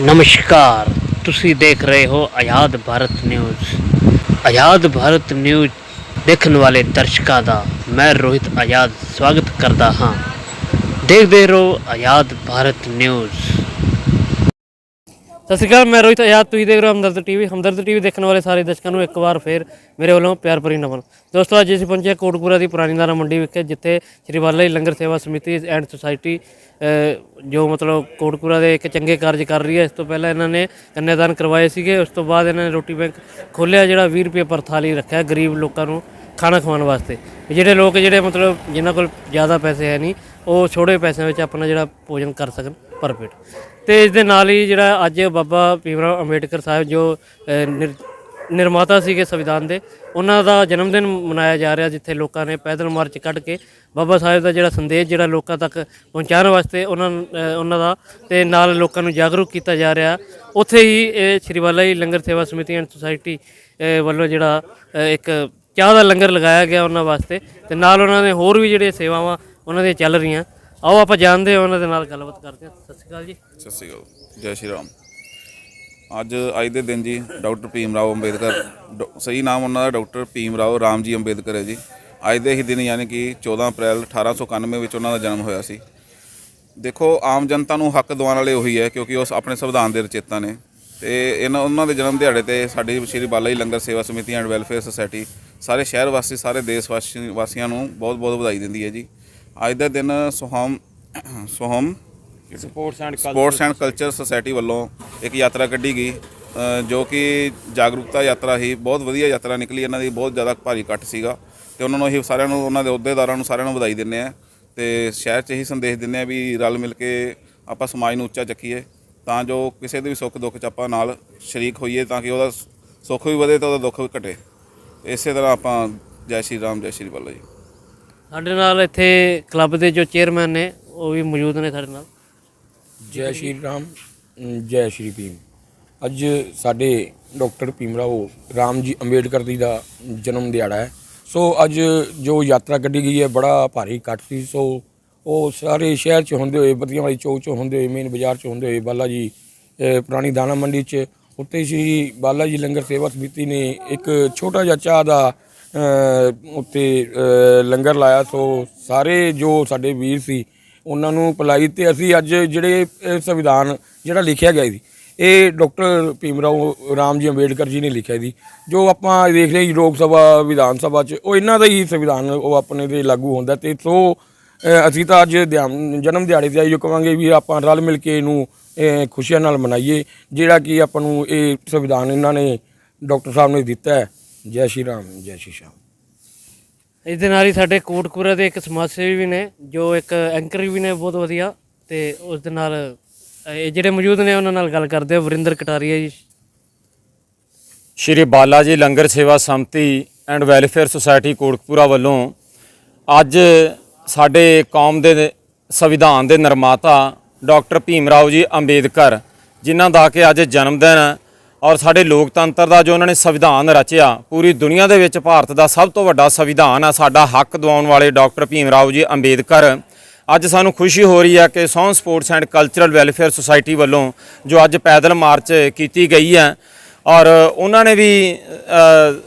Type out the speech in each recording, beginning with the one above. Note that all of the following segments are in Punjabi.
ਨਮਸਕਾਰ। ਤੁਸੀਂ ਦੇਖ ਰਹੇ ਹੋ ਆਜ਼ਾਦ ਭਾਰਤ ਨਿਊਜ਼। ਆਜ਼ਾਦ ਭਾਰਤ ਨਿਊਜ਼ ਦੇਖਣ ਵਾਲੇ ਦਰਸ਼ਕਾਂ ਦਾ ਮੈਂ ਰੋਹਿਤ ਆਜ਼ਾਦ ਸਵਾਗਤ ਕਰਦਾ ਹਾਂ। ਦੇਖਦੇ ਰਹੋ ਆਜ਼ਾਦ ਭਾਰਤ ਨਿਊਜ਼। ਸਤਿ ਸ਼੍ਰੀ ਅਕਾਲ, ਮੈਂ ਰੋਹਿਤ ਆਜ਼ਾਦ ਤੁਸੀਂ ਦੇਖ ਰਹੇ ਹੋ ਹਮਦਰਦ ਟੀਵੀ। ਹਮਦਰਦ ਟੀਵੀ ਦੇਖਣ ਵਾਲੇ ਸਾਰੇ ਦਰਸ਼ਕਾਂ ਨੂੰ ਇੱਕ ਵਾਰ ਫੇਰ ਮੇਰੇ ਵੱਲੋਂ ਪਿਆਰ ਭਰੀ ਨਮਨ। ਦੋਸਤੋ, ਅੱਜ ਅਸੀਂ ਪਹੁੰਚੇ ਹਾਂ ਕੋਟਪੂਰਾ ਦੀ ਪੁਰਾਣੀ ਦਾਣਾ ਮੰਡੀ ਵਿਖੇ, ਜਿੱਥੇ ਸ਼੍ਰੀ ਵਾਲਾ ਜੀ ਲੰਗਰ ਸੇਵਾ ਸਮਿਤੀ ਐਂਡ ਸੁਸਾਇਟੀ ਜੋ ਮਤਲਬ ਕੋਟਪੂਰਾ ਦੇ ਇੱਕ ਚੰਗੇ ਕਾਰਜ ਕਰ ਰਹੀ ਹੈ। ਇਸ ਤੋਂ ਪਹਿਲਾਂ ਇਹਨਾਂ ਨੇ ਕੰਨਿਆਦਾਨ ਕਰਵਾਏ ਸੀਗੇ, ਉਸ ਤੋਂ ਬਾਅਦ ਇਹਨਾਂ ਨੇ ਰੋਟੀ ਬੈਂਕ ਖੋਲ੍ਹਿਆ, ਜਿਹੜਾ 20 ਰੁਪਏ ਪਰ ਥਾਲੀ ਰੱਖਿਆ ਗਰੀਬ ਲੋਕਾਂ ਨੂੰ ਖਾਣਾ ਖਵਾਉਣ ਵਾਸਤੇ। ਜਿਹੜੇ ਲੋਕ, ਜਿਹੜੇ ਮਤਲਬ ਜਿਨ੍ਹਾਂ ਕੋਲ ਜ਼ਿਆਦਾ ਪੈਸੇ ਹੈ ਨਹੀਂ ਉਹ ਛੋੜੇ ਪੈਸਿਆਂ ਵਿੱਚ ਆਪਣਾ ਜਿਹੜਾ ਭੋਜਨ ਕਰ ਸਕਣ ਪਰ ਪੇਟ। ਤੇ ਇਸ ਦੇ ਨਾਲ ਹੀ ਜਿਹੜਾ ਅੱਜ ਬਾਬਾ ਭੀਮਰਾਵ ਅੰਬੇਡਕਰ ਸਾਹਿਬ ਜੋ ਨਿਰ- ਨਿਰਮਾਤਾ ਸੀਗੇ ਸੰਵਿਧਾਨ ਦੇ, ਉਹਨਾਂ ਦਾ ਜਨਮ ਦਿਨ ਮਨਾਇਆ ਜਾ ਰਿਹਾ ਜਿੱਥੇ ਲੋਕਾਂ ਨੇ ਪੈਦਲ ਮਾਰਚ ਕੱਢ ਕੇ ਬਾਬਾ ਸਾਹਿਬ ਦਾ ਜਿਹੜਾ ਸੰਦੇਸ਼ ਜਿਹੜਾ ਲੋਕਾਂ ਤੱਕ ਪਹੁੰਚਾਉਣ ਵਾਸਤੇ ਉਹਨਾਂ ਉਹਨਾਂ ਦਾ ਤੇ ਨਾਲ ਲੋਕਾਂ ਨੂੰ ਜਾਗਰੂਕ ਕੀਤਾ ਜਾ ਰਿਹਾ। ਉੱਥੇ ਹੀ ਇਹ ਸ਼੍ਰੀ ਵਾਲਾ ਜੀ ਲੰਗਰ ਸੇਵਾ ਸਮਿਤੀ ਐਂਡ ਸੁਸਾਇਟੀ ਵੱਲੋਂ ਜਿਹੜਾ ਇੱਕ ਚਾਹ ਦਾ ਲੰਗਰ ਲਗਾਇਆ ਗਿਆ ਉਹਨਾਂ ਵਾਸਤੇ ਤੇ ਨਾਲ ਉਹਨਾਂ ਨੇ ਹੋਰ ਵੀ ਜਿਹੜੇ ਸੇਵਾਵਾਂ ਉਹਨਾਂ ਦੀਆਂ ਚੱਲ ਰਹੀਆਂ। ਆਓ ਆਪਾਂ ਜਾਣਦੇ ਹਾਂ ਉਹਨਾਂ ਦੇ ਨਾਲ ਗੱਲਬਾਤ ਕਰਦੇ ਹਾਂ। ਸਤਿ ਸ਼੍ਰੀ ਅਕਾਲ ਜੀ। ਸਤਿ ਸ਼੍ਰੀ ਅਕਾਲ। ਜੈ ਸ਼੍ਰੀ ਰਾਮ। ਅੱਜ ਅੱਜ ਦੇ ਦਿਨ ਜੀ, ਡਾਕਟਰ ਭੀਮ ਰਾਓ ਅੰਬੇਦਕਰ, ਡ- ਸਹੀ ਨਾਮ ਉਹਨਾਂ ਦਾ ਡਾਕਟਰ ਭੀਮ ਰਾਓ ਰਾਮ ਜੀ ਅੰਬੇਦਕਰ ਹੈ ਜੀ। ਅੱਜ ਦੇ ਹੀ ਦਿਨ ਯਾਨੀ ਕਿ 14 ਅਪ੍ਰੈਲ 1891 ਵਿੱਚ ਉਹਨਾਂ ਦਾ ਜਨਮ ਹੋਇਆ ਸੀ। ਦੇਖੋ, ਆਮ ਜਨਤਾ ਨੂੰ ਹੱਕ ਦਿਵਾਉਣ ਵਾਲੇ ਉਹੀ ਹੈ ਕਿਉਂਕਿ ਉਹ ਆਪਣੇ ਸੰਵਿਧਾਨ ਦੇ ਰਚੇਤਾ ਨੇ। ਤੇ ਇਹਨਾਂ, ਉਹਨਾਂ ਦੇ ਜਨਮ ਦਿਹਾੜੇ ਤੇ ਸਾਡੀ ਸ਼੍ਰੀ ਬਾਲਾ ਜੀ ਲੰਗਰ Seva Samiti and welfare society ਸਾਰੇ ਸ਼ਹਿਰ ਵਾਸੀ, ਸਾਰੇ ਦੇਸ਼ ਵਾਸੀ, ਵਾਸੀਆਂ ਨੂੰ ਬਹੁਤ ਬਹੁਤ ਵਧਾਈ ਦਿੰਦੀ ਹੈ ਜੀ। ਅੱਜ ਦਾ ਦਿਨ ਸੁਹਮ ਸੁਹਮ sports and sports and culture society ਵੱਲੋਂ ਇੱਕ ਯਾਤਰਾ ਕੱਢੀ ਗਈ ਜੋ ਕਿ ਜਾਗਰੂਕਤਾ ਯਾਤਰਾ ਹੀ ਬਹੁਤ ਵਧੀਆ ਯਾਤਰਾ ਨਿਕਲੀ ਇਹਨਾਂ ਦੀ ਬਹੁਤ ਜ਼ਿਆਦਾ ਭਾਰੀ ਇਕੱਠ ਸੀਗਾ ਤੇ ਉਹਨਾਂ ਨੂੰ ਅਸੀਂ ਸਾਰਿਆਂ ਨੂੰ ਉਹਨਾਂ ਦੇ ਅਹੁਦੇਦਾਰਾਂ ਨੂੰ ਸਾਰਿਆਂ ਨੂੰ ਵਧਾਈ ਦਿੰਦੇ ਆ ਤੇ ਸ਼ਹਿਰ 'ਚ ਇਹੀ ਸੰਦੇਸ਼ ਦਿੰਦੇ ਆ ਵੀ ਰਲ ਮਿਲ ਕੇ ਆਪਾਂ ਸਮਾਜ ਨੂੰ ਉੱਚਾ ਚੱਕੀਏ ਤਾਂ ਜੋ ਕਿਸੇ ਦੇ ਵੀ ਸੁੱਖ ਦੁੱਖ 'ਚ ਆਪਾਂ ਨਾਲ ਸ਼ਰੀਕ ਹੋਈਏ ਤਾਂ ਕਿ ਉਹਦਾ ਸੁੱਖ ਵੀ ਵਧੇ ਤੇ ਉਹਦਾ ਦੁੱਖ ਵੀ ਘਟੇ। ਇਸੇ ਤਰ੍ਹਾਂ ਆਪਾਂ ਜੈ ਸ਼੍ਰੀ ਰਾਮ ਜੈ ਸ਼੍ਰੀ ਬੱਲਾ ਜੀ। ਸਾਡੇ ਨਾਲ ਇੱਥੇ ਕਲੱਬ ਦੇ ਜੋ ਚੇਅਰਮੈਨ ਨੇ, ਉਹ ਵੀ ਮੌਜੂਦ ਨੇ ਸਾਡੇ ਨਾਲ। ਜੈ ਸ਼੍ਰੀ ਰਾਮ ਜੈ ਸ਼੍ਰੀ ਭੀਮ। ਅੱਜ ਸਾਡੇ ਡਾਕਟਰ ਭੀਮਰਾਓ ਰਾਮ ਜੀ ਅੰਬੇਡਕਰ ਜੀ ਦਾ ਜਨਮ ਦਿਹਾੜਾ ਹੈ। ਸੋ ਅੱਜ ਜੋ ਯਾਤਰਾ ਕੱਢੀ ਗਈ ਹੈ, ਬੜਾ ਭਾਰੀ ਇਕੱਠ ਸੀ। ਸੋ ਉਹ ਸਾਰੇ ਸ਼ਹਿਰ 'ਚ ਹੁੰਦੇ ਹੋਏ, ਬੱਤੀਆਂ ਵਾਲੀ ਚੌਕ 'ਚ ਹੁੰਦੇ ਹੋਏ, ਮੇਨ ਬਾਜ਼ਾਰ 'ਚ ਹੁੰਦੇ ਹੋਏ ਬਾਲਾ ਜੀ ਪੁਰਾਣੀ ਦਾਣਾ ਮੰਡੀ 'ਚ, ਉੱਤੇ ਸ਼੍ਰੀ ਬਾਲਾ ਜੀ ਲੰਗਰ ਸੇਵਾ ਸਮਿਤੀ ਨੇ ਇੱਕ ਛੋਟਾ ਜਿਹਾ ਚਾਹ ਦਾ ਉੱਤੇ ਲੰਗਰ ਲਾਇਆ, ਸੋ ਸਾਰੇ ਜੋ ਸਾਡੇ ਵੀਰ ਸੀ, ਉਹਨਾਂ ਨੂੰ ਪਲਾਈ ਤੇ ਅਸੀਂ ਅੱਜ ਜਿਹੜੇ ਸੰਵਿਧਾਨ ਜਿਹੜਾ ਲਿਖਿਆ ਗਿਆ ਸੀ, ਇਹ ਡਾਕਟਰ ਭੀਮਰਾਓ ਰਾਮ ਜੀ ਅੰਬੇਡਕਰ ਜੀ ਨੇ ਲਿਖਿਆ ਸੀ, ਜੋ ਆਪਾਂ ਦੇਖ ਰਹੇ ਜੀ ਲੋਕ ਸਭਾ, ਵਿਧਾਨ ਸਭਾ 'ਚ, ਉਹ ਇਹਨਾਂ ਦਾ ਹੀ ਸੰਵਿਧਾਨ, ਉਹ ਆਪਣੇ ਤੇ ਲਾਗੂ ਹੁੰਦਾ ਤੇ ਸੋ ਅਸੀਂ ਤਾਂ ਅੱਜ ਦਿਹਾ- ਜਨਮ ਦਿਹਾੜੇ ਤੇ ਆਈਓ ਕਵਾਂਗੇ ਵੀ ਆਪਾਂ ਰਲ ਮਿਲ ਕੇ ਇਹਨੂੰ ਖੁਸ਼ੀਆਂ ਨਾਲ ਮਨਾਈਏ, ਜਿਹੜਾ ਕਿ ਆਪਾਂ ਨੂੰ ਇਹ ਸੰਵਿਧਾਨ ਇਹਨਾਂ ਨੇ ਡਾਕਟਰ ਸਾਹਿਬ ਨੇ ਦਿੱਤਾ ਹੈ। ਜੈ ਸ਼੍ਰੀ ਰਾਮ ਜੈ ਸ਼੍ਰੀ ਸ਼ਾਮ। ਇਸ ਦੇ ਨਾਲ ਹੀ ਸਾਡੇ ਕੋਟਕਪੂਰਾ ਦੇ ਇੱਕ ਸਮਾਜ ਸੇਵੀ ਵੀ ਨੇ ਜੋ ਇੱਕ ਐਂਕਰ ਵੀ ਨੇ ਬਹੁਤ ਵਧੀਆ। ਤੇ ਉਸ ਦੇ ਨਾਲ ਇਹ ਜਿਹੜੇ ਮੌਜੂਦ ਨੇ ਉਹਨਾਂ ਨਾਲ ਗੱਲ ਕਰਦੇ ਆ ਵਰਿੰਦਰ ਕਟਾਰੀਆ ਜੀ। ਸ਼੍ਰੀ Bala ji Langar Seva Samiti and welfare society Kotkapura ਵੱਲੋਂ ਅੱਜ ਸਾਡੇ ਕੌਮ ਦੇ ਸੰਵਿਧਾਨ ਦੇ ਨਿਰਮਾਤਾ ਡਾਕਟਰ ਭੀਮ ਰਾਓ ਜੀ ਅੰਬੇਦਕਰ ਜਿਨ੍ਹਾਂ ਦਾ ਕਿ ਅੱਜ ਜਨਮ ਦਿਨ ਹੈ ਔਰ ਸਾਡੇ ਲੋਕਤੰਤਰ ਦਾ ਜੋ ਉਹਨਾਂ ਨੇ ਸੰਵਿਧਾਨ ਰਚਿਆ, ਪੂਰੀ ਦੁਨੀਆ ਦੇ ਵਿੱਚ ਭਾਰਤ ਦਾ ਸਭ ਤੋਂ ਵੱਡਾ ਸੰਵਿਧਾਨ ਆ ਸਾਡਾ ਹੱਕ ਦਿਵਾਉਣ ਵਾਲੇ ਡਾਕਟਰ ਭੀਮ ਰਾਓ ਜੀ ਅੰਬੇਦਕਰ। ਅੱਜ ਸਾਨੂੰ ਖੁਸ਼ੀ ਹੋ ਰਹੀ ਹੈ ਕਿ ਸੌਨ sports and cultural welfare society ਵੱਲੋਂ ਜੋ ਅੱਜ ਪੈਦਲ ਮਾਰਚ ਕੀਤੀ ਗਈ ਹੈ ਔਰ ਉਹਨਾਂ ਨੇ ਵੀ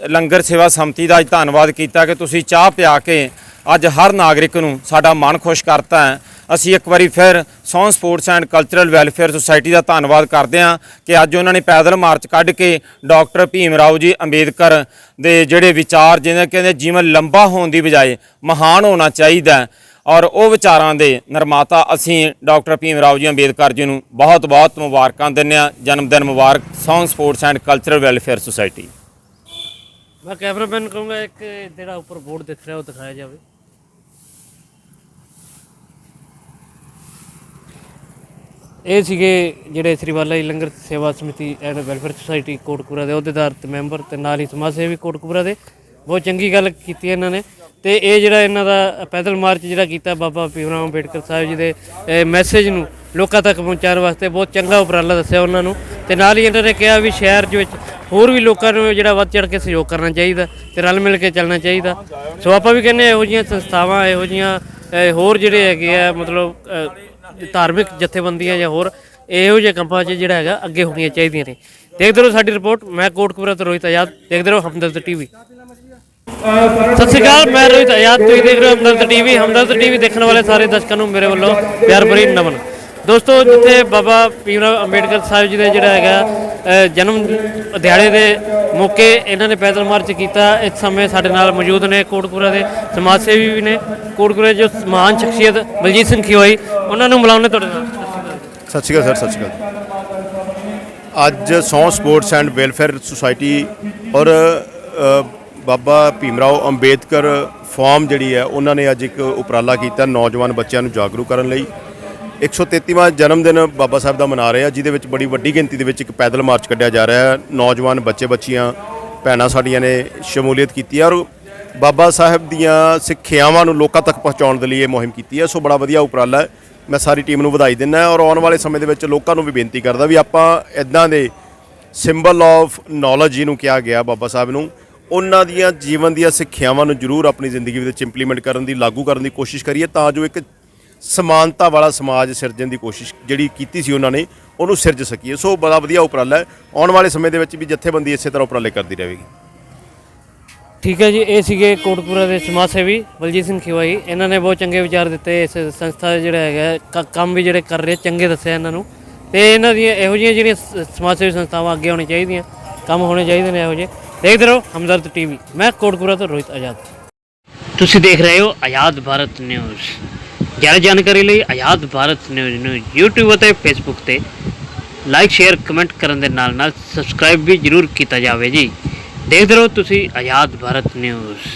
ਲੰਗਰ ਸੇਵਾ ਸੰਮਤੀ ਦਾ ਅੱਜ ਧੰਨਵਾਦ ਕੀਤਾ ਕਿ ਤੁਸੀਂ ਚਾਹ ਪਿਆ ਕੇ ਅੱਜ ਹਰ ਨਾਗਰਿਕ ਨੂੰ ਸਾਡਾ ਮਨ ਖੁਸ਼ ਕਰਤਾ ਹੈ। ਅਸੀਂ ਇੱਕ ਵਾਰੀ ਫਿਰ ਸੌਨ sports and cultural welfare society ਦਾ ਧੰਨਵਾਦ ਕਰਦੇ ਹਾਂ ਕਿ ਅੱਜ ਉਹਨਾਂ ਨੇ ਪੈਦਲ ਮਾਰਚ ਕੱਢ ਕੇ ਡਾਕਟਰ ਭੀਮ ਰਾਓ ਜੀ ਅੰਬੇਦਕਰ ਦੇ ਜਿਹੜੇ ਵਿਚਾਰ ਜਿਹਨਾਂ ਕਹਿੰਦੇ ਜੀਵਨ ਲੰਬਾ ਹੋਣ ਦੀ ਬਜਾਏ ਮਹਾਨ ਹੋਣਾ ਚਾਹੀਦਾ ਔਰ ਉਹ ਵਿਚਾਰਾਂ ਦੇ ਨਿਰਮਾਤਾ ਅਸੀਂ ਡਾਕਟਰ ਭੀਮ ਰਾਓ ਜੀ ਅੰਬੇਦਕਰ ਜੀ ਨੂੰ ਬਹੁਤ ਬਹੁਤ ਮੁਬਾਰਕਾਂ ਦਿੰਦੇ ਹਾਂ ਜਨਮ ਦਿਨ ਮੁਬਾਰਕ song sports and cultural welfare society. ਮੈਂ ਕੈਮਰਾਮੈਨ ਕਹੂੰਗਾ ਇੱਕ ਜਿਹੜਾ ਉੱਪਰ ਬੋਰਡ ਦਿਖ ਰਿਹਾ ਉਹ ਦਿਖਾਇਆ ਜਾਵੇ। ਇਹ ਸੀਗੇ ਜਿਹੜੇ ਸ੍ਰੀ ਵਾਲਾ ji Langar Seva Samiti and welfare society Kotkapura ਦੇ ਅਹੁਦੇਦਾਰ ਤੇ ਮੈਂਬਰ ਤੇ ਨਾਲ ਹੀ ਸਮਾਜ ਸੇਵੀ ਕੋਟਕਪੂਰਾ ਦੇ। ਬਹੁਤ ਚੰਗੀ ਗੱਲ ਕੀਤੀ ਇਹਨਾਂ ਨੇ। ਤੇ ਇਹ ਜਿਹੜਾ ਇਹਨਾਂ ਦਾ ਪੈਦਲ ਮਾਰਚ ਜਿਹੜਾ ਕੀਤਾ ਬਾਬਾ ਭੀਮਰਾਮ ਅੰਬੇਡਕਰ ਸਾਹਿਬ ਜੀ ਦੇ ਮੈਸੇਜ ਨੂੰ ਲੋਕਾਂ ਤੱਕ ਪਹੁੰਚਾਉਣ ਵਾਸਤੇ ਬਹੁਤ ਚੰਗਾ ਉਪਰਾਲਾ ਦੱਸਿਆ ਉਹਨਾਂ ਨੂੰ। ਤੇ ਨਾਲ ਹੀ ਇਹਨਾਂ ਨੇ ਕਿਹਾ ਵੀ ਸ਼ਹਿਰ ਦੇ ਵਿੱਚ ਹੋਰ ਵੀ ਲੋਕਾਂ ਨੂੰ ਜਿਹੜਾ ਵੱਧ ਚੜ ਕੇ ਸਹਿਯੋਗ ਕਰਨਾ ਚਾਹੀਦਾ ਤੇ ਰਲ ਮਿਲ ਕੇ ਚੱਲਣਾ ਚਾਹੀਦਾ। ਸੋ ਆਪਾਂ ਵੀ ਕਹਿੰਦੇ ਹਾਂ ਇਹੋ ਜਿਹੀਆਂ ਸੰਸਥਾਵਾਂ, ਇਹੋ ਜਿਹੀਆਂ ਅ, ਹੋਰ ਜਿਹੜੇ ਹੈਗੇ ਆ ਮਤਲਬ ਅ, ਧਾਰਮਿਕ ਜਥੇਬੰਦੀਆਂ ਜਾਂ ਹੋਰ ਇਹੋ ਜਿਹੇ ਕੰਮਾਂ 'ਚ ਜਿਹੜਾ ਹੈਗਾ ਅੱਗੇ ਹੋਣੀਆਂ ਚਾਹੀਦੀਆਂ ਨੇ। ਦੇਖਦੇ ਰਹੋ ਸਾਡੀ ਰਿਪੋਰਟ ਮੈਂ ਕੋਟਕਪੂਰਾ ਤੋਂ ਰੋਹਿਤ ਆਜ਼ਾਦ ਦੇਖਦੇ ਰਹੋ ਹਮਦਰਦ ਟੀਵੀ। ਸਤਿ ਸ਼੍ਰੀ ਅਕਾਲ ਮੈਂ ਰੋਹਿਤ ਆਜ਼ਾਦ ਤੁਸੀਂ ਦੇਖ ਰਹੇ ਹੋ ਹਮਦਰਦ ਟੀਵੀ। ਹਮਦਰਦ ਟੀਵੀ ਦੇਖਣ ਵਾਲੇ ਸਾਰੇ ਦਰਸ਼ਕਾਂ ਨੂੰ ਮੇਰੇ ਵੱਲੋਂ ਪਿਆਰ ਭਰੀ ਨਮਨ। ਦੋਸਤੋ ਜਿੱਥੇ ਬਾਬਾ ਭੀਮ ਭੀਮਰਾਵ ਅੰਬੇਡਕਰ ਸਾਹਿਬ ਜੀ ਦੇ ਜਿਹੜਾ ਹੈਗਾ ਜਨਮ ਦਿਹਾੜੇ ਦੇ ਮੌਕੇ ਇਹਨਾਂ ਨੇ ਪੈਦਲ ਮਾਰਚ ਕੀਤਾ। ਇਸ ਸਮੇਂ ਸਾਡੇ ਨਾਲ ਮੌਜੂਦ ਨੇ ਕੋਟਕਪੂਰਾ ਦੇ ਸਮਾਜ ਸੇਵੀ ਵੀ ਨੇ। ਕੋਟਕਪੂਰਾ ਦੇ ਜੋ ਮਹਾਨ ਸ਼ਖਸੀਅਤ ਬਲਜੀਤ ਸਿੰਘ ਖਿਓਈ ਉਹਨਾਂ ਨੂੰ ਮਿਲਾਉਣੇ ਤੁਹਾਡੇ ਨਾਲ। ਸਤਿ ਸ਼੍ਰੀ ਅਕਾਲ ਸਰ ਸਤਿ ਸ਼੍ਰੀ ਅਕਾਲ। ਅੱਜ ਸੌ ਸਪੋਰਟਸ ਐਂਡ ਵੈਲਫੇਅਰ ਸੁਸਾਇਟੀ ਔਰ ਅ, ਬਾਬਾ ਭੀਮਰਾਓ ਅੰਬੇਦਕਰ ਫਾਰਮ ਜਿਹੜੀ ਹੈ ਉਹਨਾਂ ਨੇ ਅੱਜ ਇੱਕ ਉਪਰਾਲਾ ਕੀਤਾ ਨੌਜਵਾਨ ਬੱਚਿਆਂ ਨੂੰ ਜਾਗਰੂਕ ਕਰਨ ਲਈ। 133ਵਾਂ ਜਨਮ ਦਿਨ ਬਾਬਾ ਸਾਹਿਬ ਦਾ ਮਨਾ ਰਹੇ ਆ, ਜਿਹਦੇ ਵਿੱਚ ਬੜੀ ਵੱਡੀ ਗਿਣਤੀ ਦੇ ਵਿੱਚ ਇੱਕ ਪੈਦਲ ਮਾਰਚ ਕੱਢਿਆ ਜਾ ਰਿਹਾ ਹੈ। ਨੌਜਵਾਨ ਬੱਚੇ ਬੱਚੀਆਂ ਭੈਣਾਂ ਸਾਡੀਆਂ ਨੇ ਸ਼ਮੂਲੀਅਤ ਕੀਤੀ ਔਰ ਬਾਬਾ ਸਾਹਿਬ ਦੀਆਂ ਸਿੱਖਿਆਵਾਂ ਨੂੰ ਲੋਕਾਂ ਤੱਕ ਪਹੁੰਚਾਉਣ ਦੇ ਲਈ ਇਹ ਮੁਹਿੰਮ ਕੀਤੀ ਹੈ। ਸੋ ਬੜਾ ਵਧੀਆ ਉਪਰਾਲਾ ਹੈ। ਮੈਂ ਸਾਰੀ ਟੀਮ ਨੂੰ ਵਧਾਈ ਦਿੰਦਾ ਔਰ ਆਉਣ ਵਾਲੇ ਸਮੇਂ ਦੇ ਵਿੱਚ ਲੋਕਾਂ ਨੂੰ ਵੀ ਬੇਨਤੀ ਕਰਦਾ ਵੀ ਆਪਾਂ ਇਦਾਂ ਦੇ ਸਿੰਬਲ ਆਫ ਨੌਲੇਜ ਜਿਹਨੂੰ ਕਿਹਾ ਗਿਆ ਬਾਬਾ ਸਾਹਿਬ ਨੂੰ, ਉਹਨਾਂ ਦੀਆਂ ਜੀਵਨ ਦੀਆਂ ਸਿੱਖਿਆਵਾਂ ਨੂੰ ਜ਼ਰੂਰ ਆਪਣੀ ਜ਼ਿੰਦਗੀ ਵਿੱਚ ਇੰਪਲੀਮੈਂਟ ਕਰਨ ਦੀ, ਲਾਗੂ ਕਰਨ ਦੀ ਕੋਸ਼ਿਸ਼ ਕਰੀਏ ਤਾਂ ਜੋ ਇੱਕ ਸਮਾਨਤਾ ਵਾਲਾ ਸਮਾਜ ਸਿਰਜਣ ਦੀ ਕੋਸ਼ਿਸ਼ ਜਿਹੜੀ ਕੀਤੀ ਸੀ ਉਹਨਾਂ ਨੇ ਉਹਨੂੰ ਸਿਰਜ ਸਕੀਏ। ਸੋ ਬੜਾ ਵਧੀਆ ਉਪਰਾਲਾ ਹੈ। ਆਉਣ ਵਾਲੇ ਸਮੇਂ ਦੇ ਵਿੱਚ ਵੀ ਜਥੇਬੰਦੀ ਇਸੇ ਤਰ੍ਹਾਂ ਉਪਰਾਲੇ ਕਰਦੀ ਰਹੇਗੀ। ਠੀਕ ਹੈ ਜੀ ਇਹ ਸੀਗੇ ਕੋਟਪੂਰਾ ਦੇ ਸਮਾਜ ਸੇਵੀ ਬਲਜੀਤ ਸਿੰਘ ਖਿਵਾਈ। ਇਹਨਾਂ ਨੇ ਬਹੁਤ ਚੰਗੇ ਵਿਚਾਰ ਦਿੱਤੇ। ਇਸ ਸੰਸਥਾ ਦਾ ਜਿਹੜਾ ਹੈਗਾ ਕ- ਕੰਮ ਵੀ ਜਿਹੜੇ ਕਰ ਰਹੇ ਚੰਗੇ ਦੱਸਿਆ ਇਹਨਾਂ ਨੂੰ। ਤੇ ਇਹਨਾਂ ਦੀਆਂ ਇਹੋ ਜਿਹੀਆਂ ਜਿਹੜੀਆਂ ਸਮਾਜ ਸੇਵੀ ਸੰਸਥਾਵਾਂ ਅੱਗੇ ਹੋਣੀਆਂ ਚਾਹੀਦੀਆਂ ਕੰਮ ਹੋਣੇ ਚਾਹੀਦੇ ਨੇ ਇਹੋ ਜਿਹੇ। ਦੇਖਦੇ ਰਹੋ ਹਮਦਰਦ ਟੀਵੀ। ਮੈਂ ਕੋਟਪੂਰਾ ਤੋਂ ਰੋਹਿਤ ਆਜ਼ਾਦ। ਤੁਸੀਂ ਦੇਖ ਰਹੇ ਹੋ ਆਜ਼ਾਦ ਭਾਰਤ ਨਿਊਜ਼। ਜ਼ਿਆਦਾ ਜਾਣਕਾਰੀ ਲਈ ਆਜ਼ਾਦ ਭਾਰਤ ਨਿਊਜ਼ ਨੂੰ YouTube ਅਤੇ Facebook ਤੇ ਲਾਈਕ ਸ਼ੇਅਰ ਕਮੈਂਟ ਕਰਨ ਦੇ ਨਾਲ ਨਾਲ ਸਬਸਕ੍ਰਾਈਬ ਵੀ ਜਰੂਰ ਕੀਤਾ ਜਾਵੇ ਜੀ ਦੇਖਦੇ ਰਹੋ ਤੁਸੀਂ ਆਜ਼ਾਦ ਭਾਰਤ ਨਿਊਜ਼